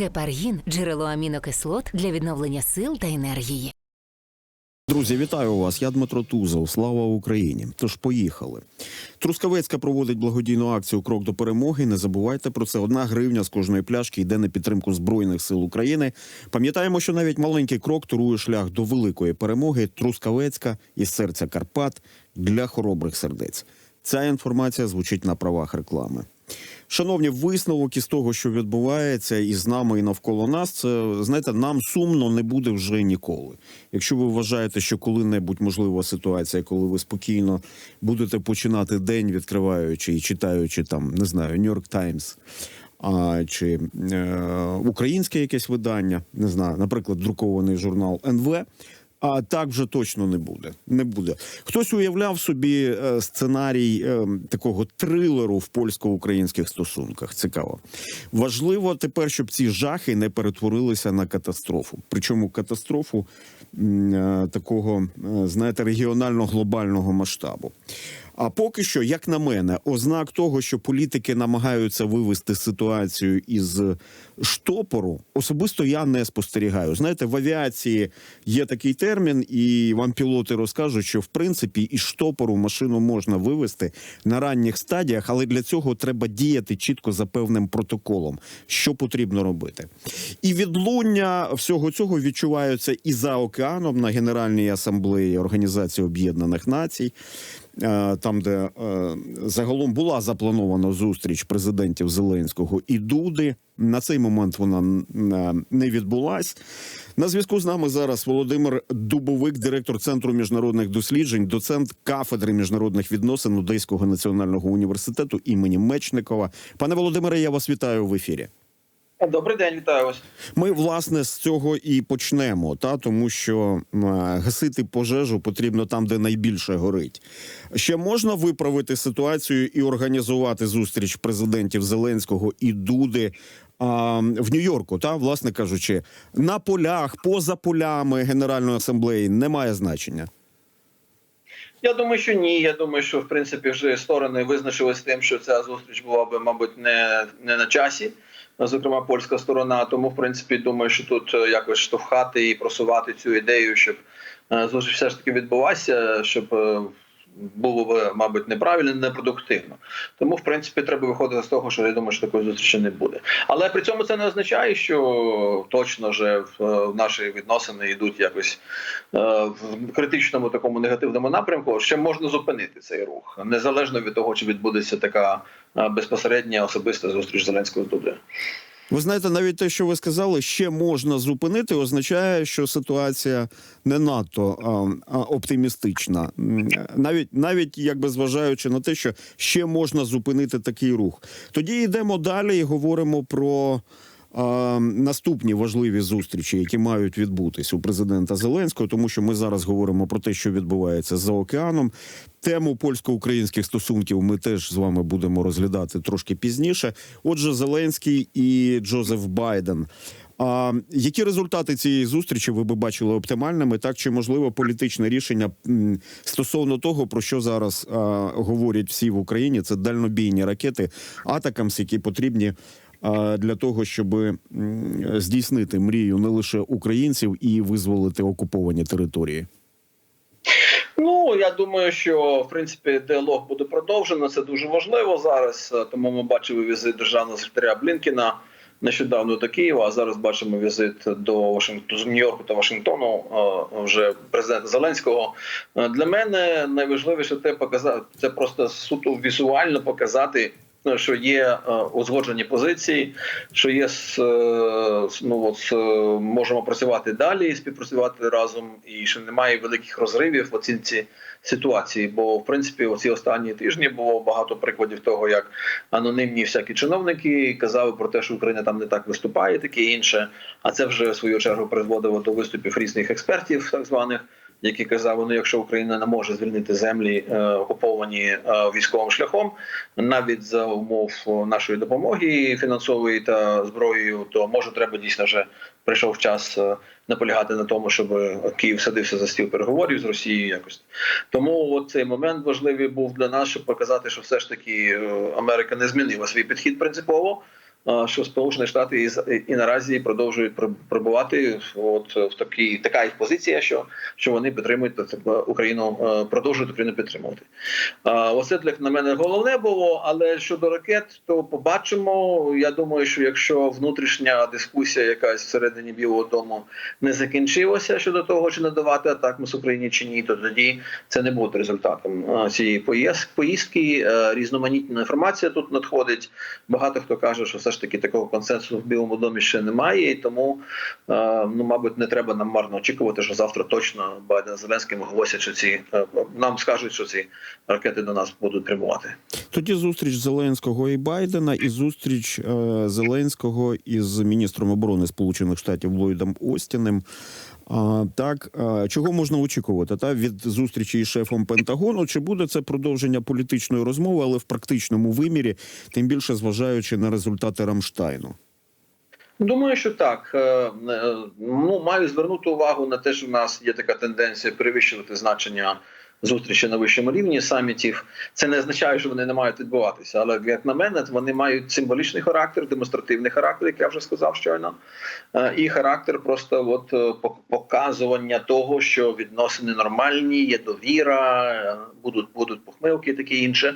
Гепаргін джерело амінокислот для відновлення сил та енергії. Друзі, вітаю вас. Я Дмитро Тузов. Слава Україні. Тож поїхали. Трускавецька проводить благодійну акцію Крок до перемоги. Не забувайте про це. Одна гривня з кожної пляшки йде на підтримку збройних сил України. Пам'ятаємо, що навіть маленький крок турує шлях до великої перемоги. Трускавецька із серця Карпат для хоробрих сердець. Ця інформація звучить на правах реклами. Шановні, висновок із того, що відбувається із нами і навколо нас, це знаєте, нам сумно не буде вже ніколи. Якщо ви вважаєте, що коли-небудь можлива ситуація, коли ви спокійно будете починати день, відкриваючи і читаючи там, не знаю, Нью-Йорк Таймс. А чи е, українське якесь видання, не знаю, наприклад, друкований журнал НВ. А так вже точно не буде. Не буде. Хтось уявляв собі е, сценарій е, такого трилеру в польсько-українських стосунках. Цікаво. Важливо тепер, щоб ці жахи не перетворилися на катастрофу. Причому катастрофу е, такого, знаєте, регіонально-глобального масштабу. А поки що, як на мене, ознак того, що політики намагаються вивести ситуацію із штопору, особисто я не спостерігаю. Знаєте, в авіації є такий термін, і вам пілоти розкажуть, що в принципі із штопору машину можна вивести на ранніх стадіях, але для цього треба діяти чітко за певним протоколом, що потрібно робити. І відлуння всього цього відчуваються і за океаном на Генеральній асамблеї Організації Об'єднаних Націй. Е, Там, де е, загалом була запланована зустріч президентів Зеленського і Дуди. На цей момент вона е, не відбулась. На зв'язку з нами зараз Володимир Дубовик, директор центру міжнародних досліджень, доцент кафедри міжнародних відносин Одеського національного університету імені Мечникова. Пане Володимире, я вас вітаю в ефірі. Добрий день, вітаю вас. Ми власне з цього і почнемо, та тому що гасити пожежу потрібно там, де найбільше горить. Ще можна виправити ситуацію і організувати зустріч президентів Зеленського і Дуди. А, в Нью-Йорку, та власне кажучи, на полях, поза полями Генеральної асамблеї немає значення. Я думаю, що ні. Я думаю, що в принципі вже сторони визначились тим, що ця зустріч була би, мабуть, не, не на часі. Зокрема, польська сторона. Тому, в принципі, думаю, що тут е, якось штовхати і просувати цю ідею, щоб е, зустріч все ж таки відбулася, щоб е, було б, мабуть, неправильно, непродуктивно. Тому, в принципі, треба виходити з того, що я думаю, що такої зустрічі не буде. Але при цьому це не означає, що точно вже в, е, наші відносини йдуть якось е, в критичному такому негативному напрямку. Ще можна зупинити цей рух, незалежно від того, чи відбудеться така е, безпосередня особиста зустріч Зеленського з Дудою. Ви знаєте, навіть те, що ви сказали, ще можна зупинити, означає, що ситуація не надто а, а, оптимістична. Навіть навіть якби зважаючи на те, що ще можна зупинити такий рух. Тоді йдемо далі і говоримо про. Наступні важливі зустрічі, які мають відбутись у президента Зеленського, тому що ми зараз говоримо про те, що відбувається за океаном. Тему польсько-українських стосунків ми теж з вами будемо розглядати трошки пізніше. Отже, Зеленський і Джозеф Байден. А які результати цієї зустрічі ви би бачили оптимальними? Так чи можливо політичне рішення стосовно того, про що зараз а, говорять всі в Україні? Це дальнобійні ракети Атакамс, які потрібні для того, щоб здійснити мрію не лише українців і визволити окуповані території. Ну я думаю, що в принципі діалог буде продовжено. Це дуже важливо зараз. Тому ми бачили візит державного секретаря Блінкіна нещодавно до Києва. А зараз бачимо візит до Вашингтону Нью-Йорку та Вашингтону. Вже президента Зеленського. Для мене найважливіше те показати це просто суто візуально показати. Е, Що є е, узгоджені позиції, що є е, ну от можемо працювати далі, співпрацювати разом, і що немає великих розривів в оцінці ситуації. Бо в принципі, оці останні тижні було багато прикладів того, як анонімні всякі чиновники казали про те, що Україна там не так виступає, таке інше. А це вже в свою чергу призводило до виступів різних експертів, так званих. Які казали, ну якщо Україна не може звільнити землі е, окуповані е, військовим шляхом, навіть за умов нашої допомоги фінансової та зброєю, то може треба дійсно вже прийшов час е, наполягати на тому, щоб Київ садився за стіл переговорів з Росією. Якось тому цей момент важливий був для нас, щоб показати, що все ж таки е, Америка не змінила свій підхід принципово. Що Сполучені Штати і, і наразі продовжують пр- перебувати от в такій така їх позиція, що, що вони підтримують е, Україну, е, продовжують Україну підтримувати. Оце для на мене головне було. Але щодо ракет, то побачимо. Я думаю, що якщо внутрішня дискусія, якась всередині Білого Дому не закінчилася щодо того, чи надавати атак з Україні чи ні, то тоді це не буде результатом е, цієї поїздки. Різноманітна інформація тут надходить. Багато хто каже, що все ж таки такого консенсусу в Білому домі ще немає, і тому е, ну мабуть не треба нам марно очікувати, що завтра точно Байден Зеленським оголосять, що ці е, нам скажуть, що ці ракети до нас будуть прямувати. Тоді зустріч Зеленського і Байдена, і зустріч е, Зеленського із міністром оборони Сполучених Штатів Ллойдом Остіним. А, так, а, чого можна очікувати та від зустрічі із шефом Пентагону? Чи буде це продовження політичної розмови, але в практичному вимірі, тим більше зважаючи на результати Рамштайну? Думаю, що так. Е, е, Ну маю звернути увагу на те, що в нас є така тенденція перевищувати значення зустрічі на вищому рівні самітів. Це не означає, що вони не мають відбуватися. Але як на мене, вони мають символічний характер, демонстративний характер, як я вже сказав щойно, Е, і характер просто от е, показування того, що відносини нормальні, є довіра, е, будуть будуть похмилки, таке інше.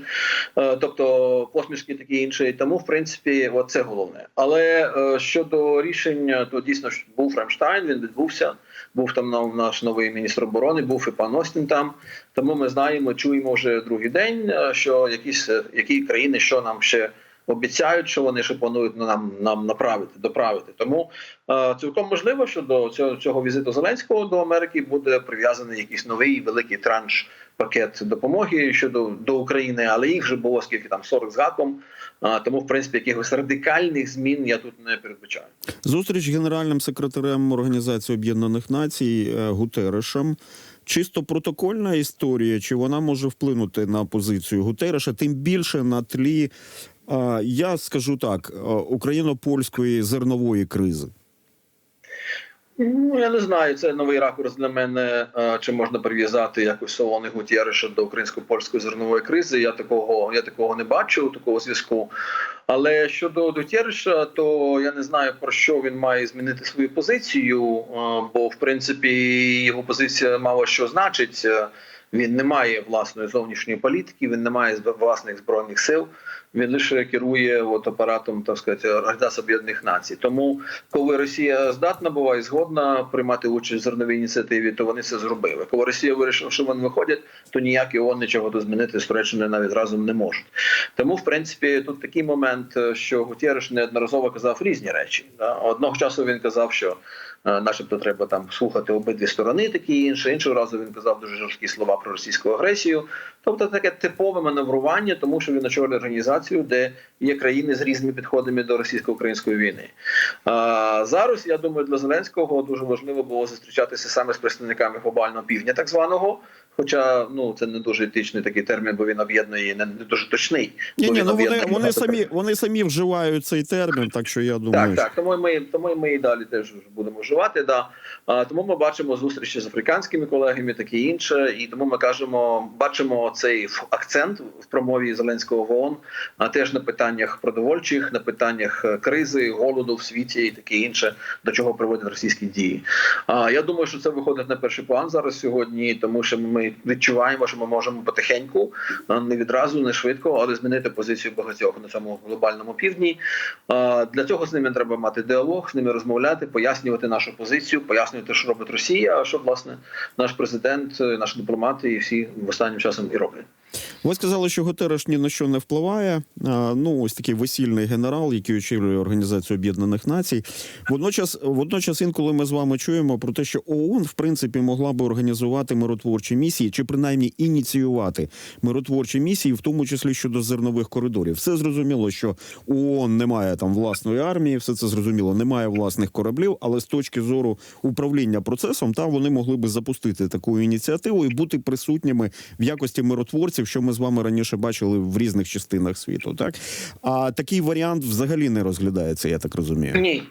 Тобто посмішки такі інші. І Тому, в принципі, от це головне. Але щодо рішень, то дійсно був Рамштайн, він відбувся. Був там наш новий міністр оборони, був і пан Остін там. Тому ми знаємо, чуємо вже другий день, е, що якісь е, які країни, що нам ще. Обіцяють, що вони ще планують нам нам направити, доправити. Тому е, цілком можливо, що до цього цього візиту Зеленського до Америки буде прив'язаний якийсь новий великий транш пакет допомоги щодо до України, але їх вже було скільки там 40 з гаком. А, тому, в принципі, якихось радикальних змін я тут не передбачаю. Зустріч з генеральним секретарем Організації Об'єднаних Націй е, Гутерешем. Чисто протокольна історія, чи вона може вплинути на позицію Гутереша, тим більше на тлі, я скажу так, україно-польської зернової кризи. Ну я не знаю, це новий ракурс для мене. е, Чи можна прив'язати якось Солони Гутєреша до українсько-польської зернової кризи? Я такого я такого не бачу, такого зв'язку. Але щодо Гутєреша, то я не знаю про що він має змінити свою позицію, е, бо в принципі його позиція мало що значить. Він не має власної зовнішньої політики, він не має власних збройних сил. Він лише керує от апаратом, так сказати, Організації Об'єднаних Націй. Тому, коли Росія здатна була і згодна приймати участь в зерновій ініціативі, то вони це зробили. Коли Росія вирішила, що вони виходять, то ніяк його нічого тут змінити навіть разом не можуть. Тому, в принципі, тут такий момент, е, що Гутєреш неодноразово казав різні речі. Одного часу він казав, що начебто треба там слухати обидві сторони, такі інше. Іншого разу він казав дуже жорсткі слова про російську агресію. Тобто таке типове маневрування, тому що він очолює організацію, де є країни з різними підходами до російсько-української війни. А, зараз я думаю, для Зеленського дуже важливо було зустрічатися саме з представниками глобального півдня, так званого. Хоча ну це не дуже етичний такий термін, бо він об'єднує не, не дуже точний. Ні, ні, ну вони, вони самі вони самі вживають цей термін, так що я думаю, так, так. Тому ми тому ми і далі теж будемо вживати. Да. А, тому ми бачимо зустрічі з африканськими колегами, таке інше, і тому ми кажемо, бачимо цей акцент в промові Зеленського в ООН, а теж на питаннях продовольчих, на питаннях е, кризи, голоду в світі і таке інше, до чого приводять російські дії. А я думаю, що це виходить на перший план зараз сьогодні, тому що ми відчуваємо, що ми можемо потихеньку, не відразу, не швидко, але змінити позицію багатьох на цьому глобальному півдні. Для цього з ними треба мати діалог, з ними розмовляти, пояснювати нашу позицію, пояснювати, що робить Росія, а що власне наш президент, е, наші дипломати і всі в останнім часом і роблять. Ви сказали, що Гутереш ні на що не впливає. Ну, ось такий весільний генерал, який очолює Організацію Об'єднаних Націй. Водночас, водночас, інколи ми з вами чуємо про те, що ООН в принципі могла би організувати миротворчі місії, чи принаймні ініціювати миротворчі місії, в тому числі щодо зернових коридорів. Все зрозуміло, що ООН немає там власної армії, все це зрозуміло, немає власних кораблів, але з точки зору управління процесом, там вони могли би запустити таку ініціативу і бути присутніми в якості миротворців, що ми з вами раніше бачили в різних частинах світу. Так а такий варіант взагалі не розглядається, я так розумію. Ні.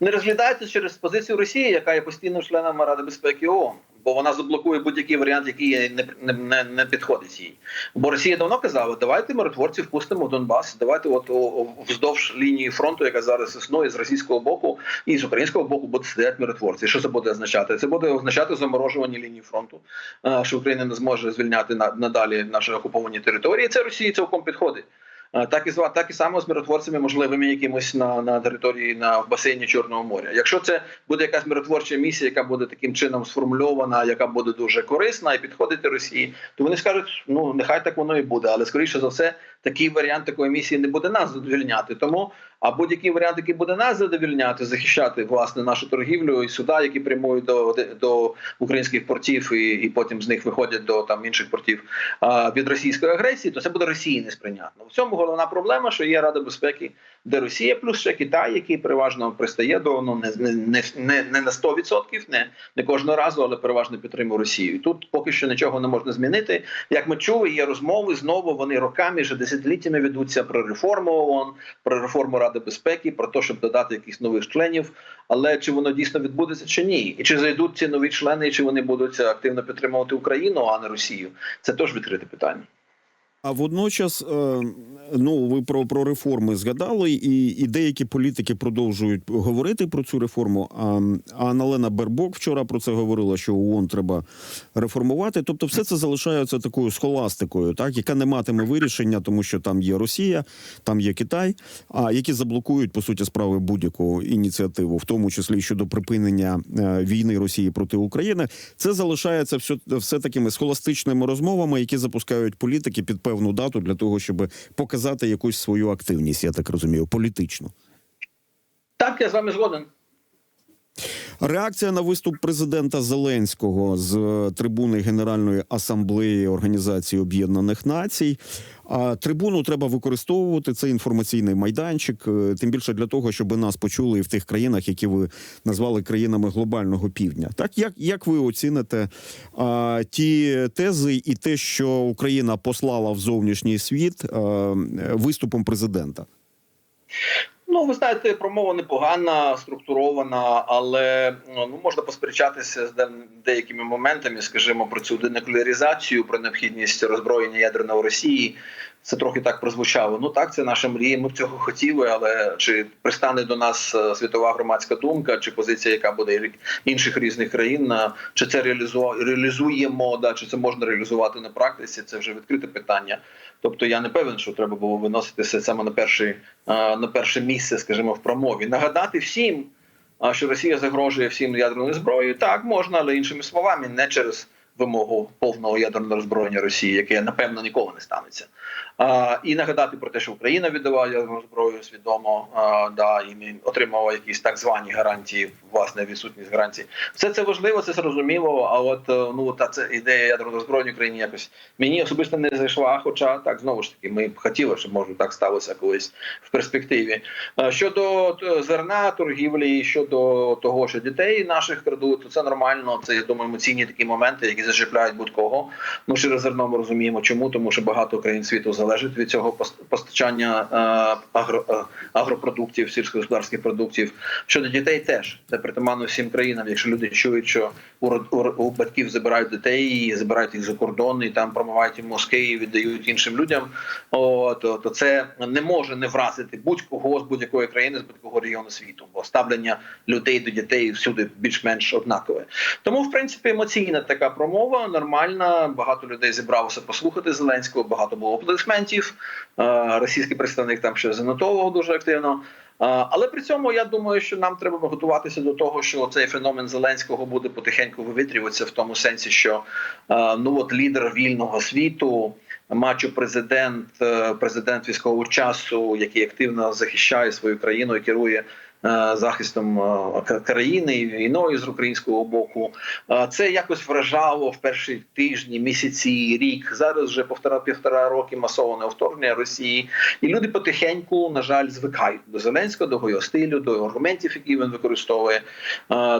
Не розглядається через позицію Росії, яка є постійним членом Ради безпеки ООН. Бо вона заблокує будь-який варіант, який не, не, не, підходить їй. Бо Росія давно казала, давайте миротворців впустимо в Донбас, давайте от о, вздовж лінії фронту, яка зараз існує з російського боку і з українського боку, будуть стояти миротворці. Що це буде означати? Це буде означати заморожування лінії фронту, е, що Україна не зможе звільняти на- надалі наші окуповані території. Це Росії цілком підходить. Так і так і само з миротворцями можливими якимось на, на території на в басейні Чорного моря. Якщо це буде якась миротворча місія, яка буде таким чином сформульована, яка буде дуже корисна і підходити Росії, то вони скажуть: ну нехай так воно і буде, але скоріше за все, такий варіант такої місії не буде нас задовільняти. Тому а будь-який варіант, який буде нас задовільняти, захищати власне нашу торгівлю і суда, які прямують до, до українських портів, і, і потім з них виходять до там інших портів а, від російської агресії, то це буде Росії несприйнятно. В цьому головна проблема, що є Рада безпеки, де Росія, плюс ще Китай, який переважно пристає до ну не не, не, не, на 100%, не, не кожного разу, але переважно підтримує Росію. І тут поки що нічого не можна змінити. Як ми чули, є розмови знову. Вони роками вже десятиліттями ведуться про реформу ООН, про реформу Ради безпеки, про те, щоб додати якихось нових членів. Але чи воно дійсно відбудеться чи ні? І чи зайдуть ці нові члени, і чи вони будуть активно підтримувати Україну, а не Росію? Це теж відкрите питання. А водночас, е, ну ви про, про реформи згадали, і, і деякі політики продовжують говорити про цю реформу. А, Аналена Бербок вчора про це говорила, що ООН треба реформувати. Тобто, все це залишається такою схоластикою, так яка не матиме вирішення, тому що там є Росія, там є Китай, а які заблокують по суті справи будь-яку ініціативу, в тому числі щодо припинення е, війни Росії проти України. Це залишається все, все такими схоластичними розмовами, які запускають політики під певну дату для того, щоб показати якусь свою активність, я так розумію, політичну. Так, я з вами згоден. Реакція на виступ президента Зеленського з е, трибуни Генеральної асамблеї Організації Об'єднаних Націй. А трибуну треба використовувати. Це інформаційний майданчик, е, тим більше для того, щоб нас почули і в тих країнах, які ви назвали країнами глобального півдня. Так як, як ви оціните а, ті тези і те, що Україна послала в зовнішній світ а, виступом президента? Ну, ви знаєте, промова непогана, структурована, але ну можна посперечатися з деякими моментами, скажімо, про цю денуклеаризацію, про необхідність роззброєння ядерного Росії. Це трохи так прозвучало. Ну так, це наша мрія. Ми б цього хотіли, але чи пристане до нас е, світова громадська думка, чи позиція, яка буде інших різних країн, е, чи це реалізуємо, да, чи це можна реалізувати на практиці? Це вже відкрите питання. Тобто я не певен, що треба було виносити це саме на перший е, на перше місце, скажімо, в промові. Нагадати всім, що Росія загрожує всім ядерною зброєю, так можна, але іншими словами, не через вимогу повного ядерного роззброєння Росії, яке напевно ніколи не станеться. А, і нагадати про те, що Україна віддала ядерну зброю свідомо, а, да, і отримала якісь так звані гарантії, власне, відсутність гарантій. Все це важливо, це зрозуміло. А от е, ну та це ідея ядерного зброї в Україні якось мені особисто не зайшла. Хоча так знову ж таки, ми б хотіли, щоб може так сталося колись в перспективі. Е, Щодо е, зерна, торгівлі, щодо того, що дітей наших крадуть, то це нормально. Це я думаю, емоційні такі моменти, які зачіпляють будь-кого. Ну через зерно ми розуміємо, чому тому, що багато країн світу залежить від цього пос- постачання е, агро, е, агропродуктів, сільськогосподарських продуктів. Щодо дітей, теж це притаманно всім країнам. Якщо люди чують, що у, у, у батьків забирають дітей, і забирають їх за кордон, і там промивають їм мозки і віддають іншим людям. О, то, то це не може не вразити будь-кого з будь-якої країни, з будь-якого регіону світу, бо ставлення людей до дітей всюди більш-менш однакове. Тому, в принципі, емоційна така промова нормальна. Багато людей зібралося послухати Зеленського. Багато було аплодисментів. Е, Російський представник там ще занотовував дуже активно. Е, Але при цьому я думаю, що нам треба готуватися до того, що цей феномен Зеленського буде потихеньку вивітрюватися в тому сенсі, що е, ну от лідер вільного світу, мачо президент, президент військового часу, який активно захищає свою країну і керує. Е, Захистом е, країни і війною з українського боку Е, це якось вражало в перші тижні, місяці, рік. Зараз вже півтора півтора роки масованого вторгнення Росії, і люди потихеньку, на жаль, звикають до Зеленського, до його стилю, до аргументів, які він використовує.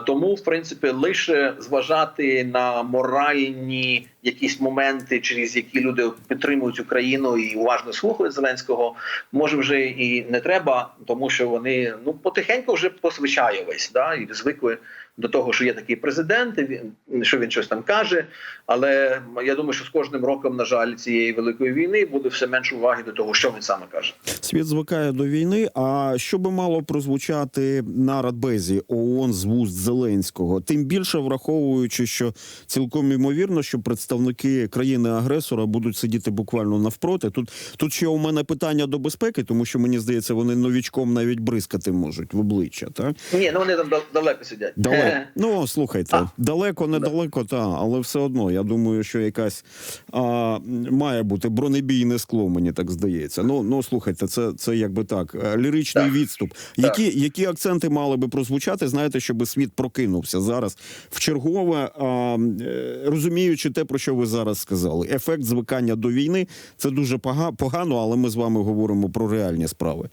Тому, в принципі, лише зважати на моральні якісь моменти, через які люди підтримують Україну і уважно слухають Зеленського, може вже і не треба, тому що вони ну потихеньку вже посвичаєвись, да і звикли до того, що є такий президент, він що він щось там каже. Але я думаю, що з кожним роком, на жаль, цієї великої війни буде все менше уваги до того, що він саме каже. Світ звикає до війни. А що би мало прозвучати на радбезі ООН з вуст Зеленського? Тим більше враховуючи, що цілком імовірно, що представники країни-агресора будуть сидіти буквально навпроти. Тут тут ще у мене питання до безпеки, тому що мені здається, вони новічком навіть бризкати можуть в обличчя. Так Ні, ну вони там далеко сидять. далеко. Ну слухайте, А. далеко, недалеко, та але все одно. Я думаю, що якась а, має бути бронебійне скло, мені так здається. Ну ну слухайте, це, це якби так, е, ліричний Так. відступ. Які, які акценти мали би прозвучати? Знаєте, щоб світ прокинувся зараз в чергове, а, е, розуміючи те, про що ви зараз сказали. Ефект звикання до війни це дуже погано, але ми з вами говоримо про реальні справи.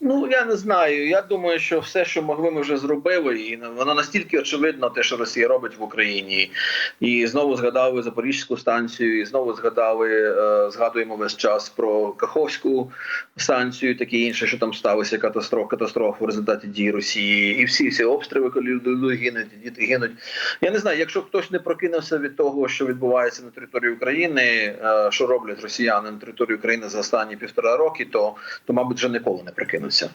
Ну я не знаю. Я думаю, що все, що могли, ми вже зробили, і воно настільки очевидно, те, що Росія робить в Україні, і знову згадали Запорізьку станцію, і знову згадали, е, згадуємо весь час про Каховську станцію, таке інше, що там сталося катастроф, катастроф в результаті дій Росії, і всі ці обстріли, коли люди гинуть, діти гинуть. Я не знаю, якщо хтось не прокинувся від того, що відбувається на території України, е, що роблять росіяни на території України за останні півтора роки, то то, мабуть, вже ніколи не прокинуться.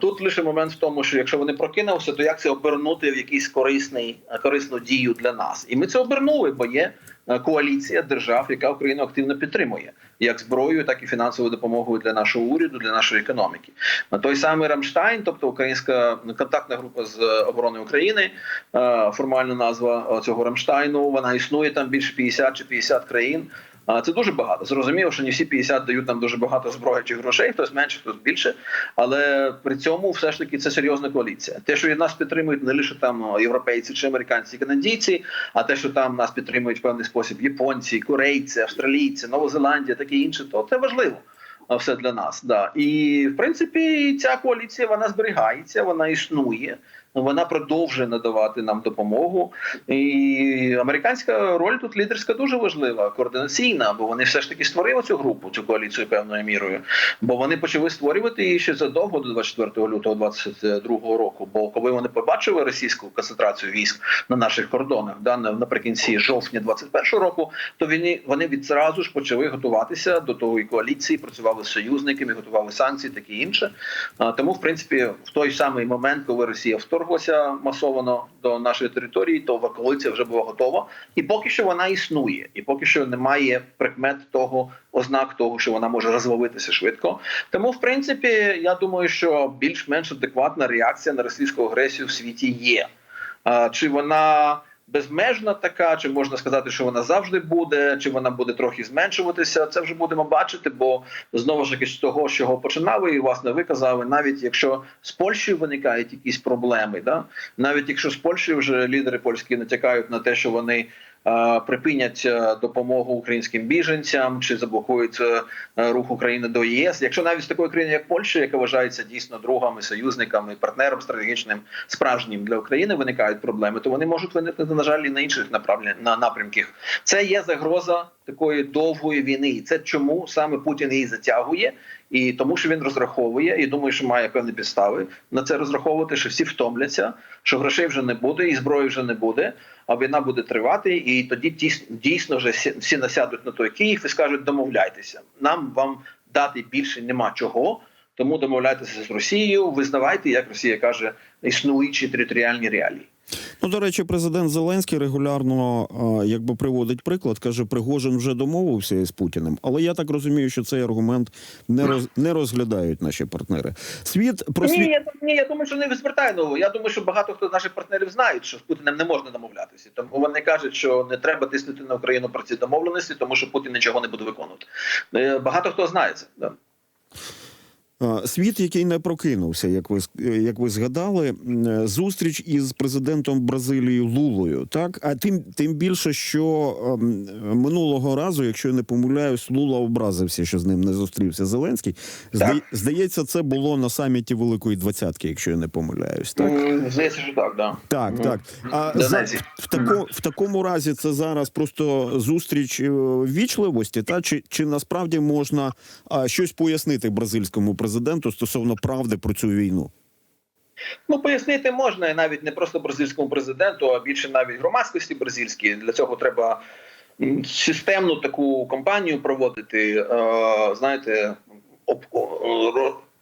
Тут лише момент в тому, що якщо вони прокинувся, то як це обернути в якийсь корисний е, корисну дію для нас? І ми це обернули, бо є е, коаліція держав, яка Україну активно підтримує як зброєю, так і фінансовою допомогою для нашого уряду, для нашої економіки. Той самий Рамштайн, тобто українська контактна група з е, оборони України, формальна назва цього Рамштайну, вона існує там більше 50 чи 50 країн. Це дуже багато. Зрозуміло, що не всі 50 дають нам дуже багато зброї чи грошей, хтось менше, хтось більше. Але при цьому все ж таки це серйозна коаліція. Те, що нас підтримують не лише там європейці чи американці, і канадійці, а те, що там нас підтримують в певний спосіб японці, корейці, австралійці, Новозеландія, таке інше, то це важливо. Все для нас, да і в принципі ця коаліція вона зберігається, вона існує, вона продовжує надавати нам допомогу. І американська роль тут лідерська дуже важлива, координаційна, бо вони все ж таки створили цю групу, цю коаліцію певною мірою. Бо вони почали створювати її ще задовго до 24 лютого 22 року. Бо коли вони побачили російську концентрацію військ на наших кордонах, да на- наприкінці жовтня 21 року, то вони вони відразу ж почали готуватися до і коаліції, працювали з союзниками, готували санкції, таке інше. Тому, в принципі, в той самий момент, коли Росія вторглася масовано до нашої території, то коаліція вже була готова, і поки що вона існує, і поки що немає прикмет того ознак того, що вона може розвалитися швидко. Тому, в принципі, я думаю, що більш-менш адекватна реакція на російську агресію в світі є. Чи вона безмежна така, чи можна сказати, що вона завжди буде, чи вона буде трохи зменшуватися? Це вже будемо бачити, бо знову ж таки з того, з чого починали, і власне ви казали, навіть якщо з Польщею виникають якісь проблеми, да навіть якщо з Польщею вже лідери польські натякають на те, що вони припинять е, допомогу українським біженцям чи заблокують е, рух України до ЄС. Якщо навіть такої країни, як Польща, яка вважається дійсно другами, союзниками, партнером стратегічним справжнім для України, виникають проблеми, то вони можуть виникнути на жаль і на інших на напрямках. Це є загроза такої довгої війни, і це чому саме Путін її затягує. І тому, що він розраховує, і думаю, що має певні підстави на це розраховувати, що всі втомляться, що грошей вже не буде, і зброї вже не буде. А війна буде тривати, і тоді дійс- дійсно вже всі насядуть на той Київ і скажуть: домовляйтеся. Нам вам дати більше нема чого. Тому домовляйтеся з Росією, визнавайте, як Росія каже, існуючі територіальні реалії. Ну, до речі, президент Зеленський регулярно якби приводить приклад, каже, Пригожин вже домовився із Путіним. Але я так розумію, що цей аргумент не роз не розглядають наші партнери. Світ про Ні, я, ні, я думаю, що не звертає нового. Я думаю, що багато хто з наших партнерів знають, що з Путіним не можна домовлятися. Тому вони кажуть, що не треба тиснути на Україну про ці домовленості, тому що Путін нічого не буде виконувати. Е, Багато хто знає це. Да. Світ, який не прокинувся, як ви як ви згадали, е, зустріч із президентом Бразилії Лулою. Так, а тим тим більше, що ем, минулого разу, якщо я не помиляюсь, Лула образився, що з ним не зустрівся Зеленський. Зда- Здається, це було на саміті Великої Двадцятки, якщо я не помиляюсь. Так. Здається, що так, да. Так, так. А за, в, тако, в такому разі це зараз просто зустріч е, ввічливості, та чи, чи насправді можна а, щось пояснити бразильському президенту стосовно правди про цю війну? Ну, пояснити можна навіть не просто бразильському президенту, а більше навіть громадськості бразильській. Для цього треба системну таку кампанію проводити. Е, знаєте,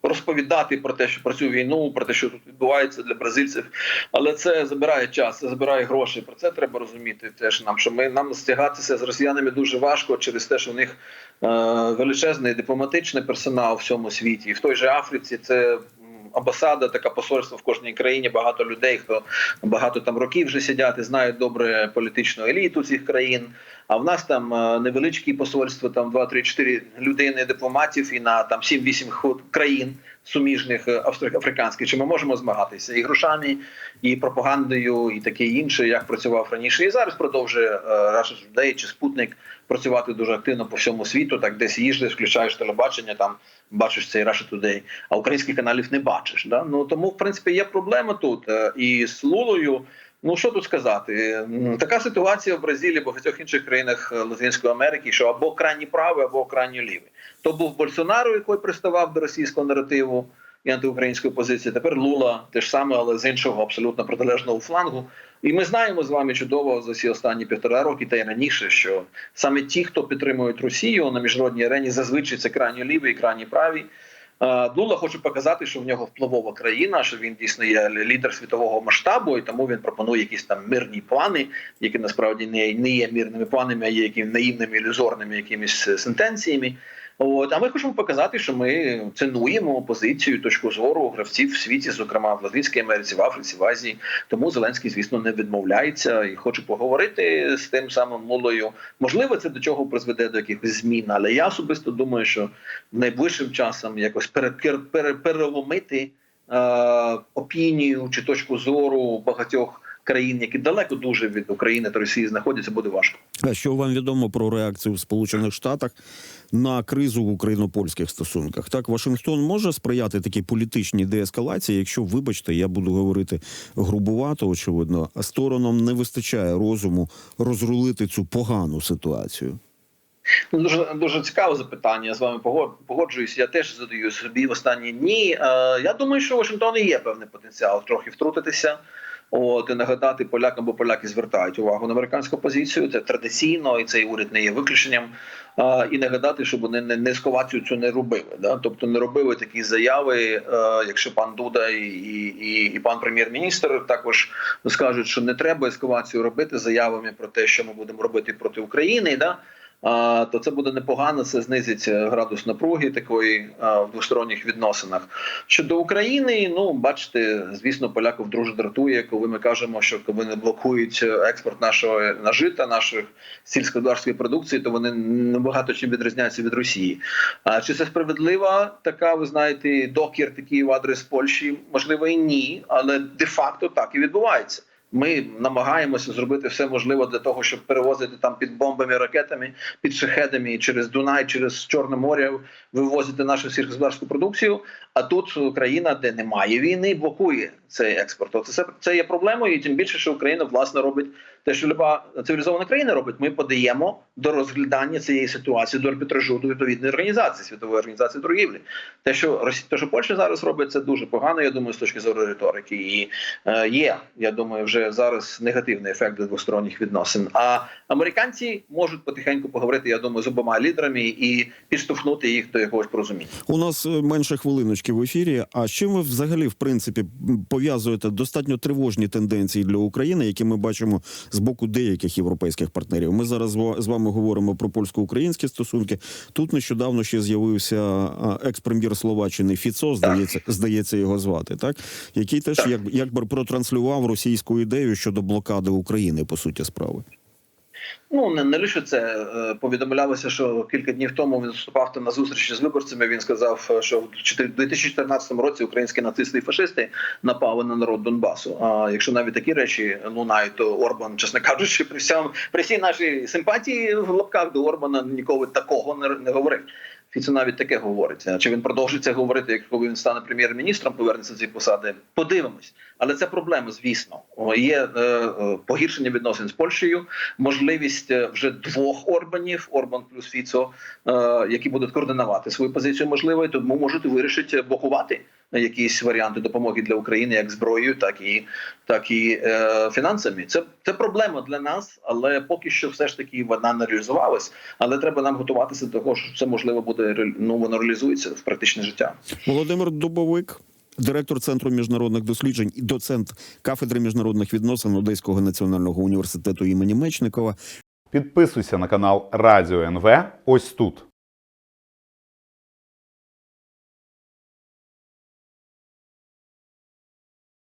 розповідати про те, що про цю війну, про те, що тут відбувається для бразильців. Але це забирає час, це забирає гроші. Про це треба розуміти. Теж нам, що ми нам стягатися з росіянами дуже важко через те, що в них е, величезний дипломатичний персонал в всьому світі. І в той же Африці це амбасада, така посольство в кожній країні. Багато людей, хто багато там років вже сидять і знають добре політичну еліту цих країн. А в нас там е, невеличкі посольства, там 2-3-4 людини дипломатів і на там 7-8 ход- країн суміжних е, африканських. Чи ми можемо змагатися і грошами, і пропагандою, і таке інше, як працював раніше, і зараз продовжує е, Russia Today чи Спутник працювати дуже активно по всьому світу. Так десь їжджеш, включаєш телебачення, там бачиш цей Russia Today, а українських каналів не бачиш. Да? Ну тому, в принципі, є проблема тут Е, і з Лулою. Ну що тут сказати? Така ситуація в Бразилії, багатьох інших країнах е, Латинської Америки, що або крайні правий, або крайні лівий. То був Больсонaro, який приставав до російського наративу і антиукраїнської позиції. Тепер Лула те ж саме, але з іншого абсолютно протилежного флангу. І ми знаємо з вами чудово за ці останні півтора роки та й раніше, що саме ті, хто підтримують Росію на міжнародній арені, зазвичай це крайні ліві і крайні праві. Е, Дула хоче показати, що в нього впливова країна, що він дійсно є лідер світового масштабу, і тому він пропонує якісь там мирні плани, які насправді не, не є мирними планами, а є якими наївними ілюзорними якимись сентенціями. От, а ми хочемо показати, що ми цінуємо позицію, точку зору гравців в світі, зокрема в Латинській Америці, в Африці, в Азії. Тому Зеленський, звісно, не відмовляється і хоче поговорити з тим самим Лулою. Можливо, це до чого призведе до якихось змін, але я особисто думаю, що найближчим часом якось пере, пере, переломити е, опінію чи точку зору багатьох країн, які далеко дуже від України та Росії знаходяться, буде важко. А що вам відомо про реакцію в Сполучених Штатах на кризу в україно-польських стосунках? Так, Вашингтон може сприяти такій політичній деескалації, якщо, вибачте, я буду говорити грубувато, очевидно, а сторонам не вистачає розуму розрулити цю погану ситуацію. Ну, Дуже дуже цікаве запитання. Я з вами погод- погоджуюсь. Я теж задаю собі в останні дні. Е, я думаю, що у Вашингтоні є певний потенціал трохи втрутитися. От і нагадати полякам, бо поляки звертають увагу на американську позицію. Це традиційно, і цей уряд не є виключенням. Е, і нагадати, щоб вони не, не ескалацію цю не робили. Да? Тобто не робили такі заяви, е, якщо пан Дуда і, і, і, пан прем'єр-міністр також скажуть, що не треба ескалацію робити заявами про те, що ми будемо робити проти України. Да? То це буде непогано. Це знизить е, градус напруги такої в двосторонніх відносинах. Щодо України, ну бачите, звісно, поляків дуже дратує, коли ми кажемо, що коли вони блокують експорт нашого нажита, наших сільськогосподарської продукції, то вони небагато чим відрізняються від Росії. А чи це справедлива така, ви знаєте, докір такий в адрес Польщі? Можливо, і ні, але де-факто так і відбувається. Ми намагаємося зробити все можливе для того, щоб перевозити там під бомбами, ракетами, під шахедами через Дунай, через Чорне море, вивозити нашу сільськогосподарську продукцію. А тут країна, де немає війни, блокує цей експорт. Це це є проблемою, і тим більше, що Україна власне робить те, що люба цивілізована країна робить. Ми подаємо до розглядання цієї ситуації до арбітражу до відповідної організації світової організації торгівлі. Те, що те, що Польща зараз робить, це дуже погано. Я думаю, з точки зору риторики. І е, є, я думаю, вже зараз негативний ефект до двосторонніх відносин. А американці можуть потихеньку поговорити, я думаю, з обома лідерами і підштовхнути їх до якогось порозуміння. У нас е, менше хвилиночки в ефірі. А з чим ви взагалі в принципі пов'язуєте достатньо тривожні тенденції для України, які ми бачимо з боку деяких європейських партнерів? Ми зараз з з вами говоримо про польсько-українські стосунки. Тут нещодавно ще з'явився екс-прем'єр Словаччини Фіцо, здається, здається його звати, так який теж як якби протранслював російську ідею щодо блокади України по суті справи. Ну не, не лише це Е, повідомлялося, що кілька днів тому він виступав там на зустрічі з виборцями. Він сказав, е, що в 2014 році українські нацисти і фашисти напали на народ Донбасу. А якщо навіть такі речі лунають, то Орбан, чесно кажучи, при всьому при всій нашій симпатії в лапках до Орбана ніколи такого не, не говорив. Фіцо навіть таке говориться. Чи він продовжить це говорити, як коли він стане прем'єр-міністром, повернеться з цієї посади? Подивимось. Але це проблема, звісно. Є е, е, погіршення відносин з Польщею, можливість е, вже двох Орбанів, Орбан плюс Фіцо, які будуть координувати свою позицію, можливо, і тому можуть вирішити блокувати якісь варіанти допомоги для України, як зброєю, так і так і е, фінансами. Це це проблема для нас, але поки що все ж таки вона не реалізувалась. Але треба нам готуватися до того, що це можливо буде ну воно реалізується в практичне життя. Володимир Дубовик, директор центру міжнародних досліджень і доцент кафедри міжнародних відносин Одеського національного університету імені Мечникова. Підписуйся на канал Радіо НВ ось тут.